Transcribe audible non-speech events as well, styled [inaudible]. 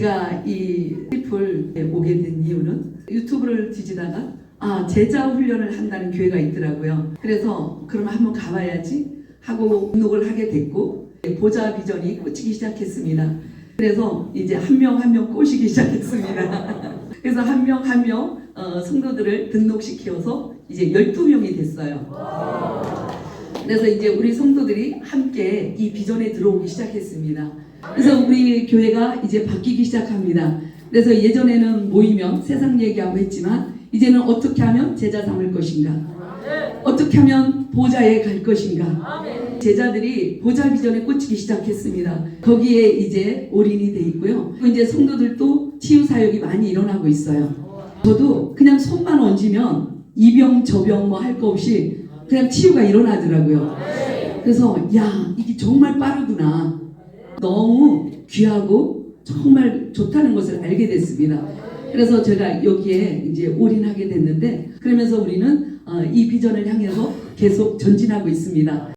제가 이 트리플에 오게 된 이유는 유튜브를 뒤지다가 아 제자 훈련을 한다는 교회가 있더라고요. 그래서 그럼 한번 가봐야지 하고 등록을 하게 됐고 보좌 비전이 꽂히기 시작했습니다. 그래서 이제 한 명 한 명 꼬시기 시작했습니다. [laughs] 그래서 한 명 한명 어, 성도들을 등록시켜서 이제 12명이 됐어요. 그래서 이제 우리 성도들이 함께 이 비전에 들어오기 시작했습니다. 그래서 우리 교회가 이제 바뀌기 시작합니다. 그래서 예전에는 모이면 세상 얘기하고 했지만 이제는 어떻게 하면 제자 삼을 것인가? 어떻게 하면 보좌에 갈 것인가? 제자들이 보좌 비전에 꽂히기 시작했습니다. 거기에 이제 올인이 돼 있고요. 이제 성도들도 치유 사역이 많이 일어나고 있어요. 저도 그냥 손만 얹으면 이병 저병 뭐 할 거 없이 그냥 치유가 일어나더라고요. 그래서 야 이게 정말 빠르구나. 너무 귀하고 정말 좋다는 것을 알게 됐습니다. 그래서 제가 여기에 이제 올인하게 됐는데 그러면서 우리는 어, 이 비전을 향해서 계속 전진하고 있습니다.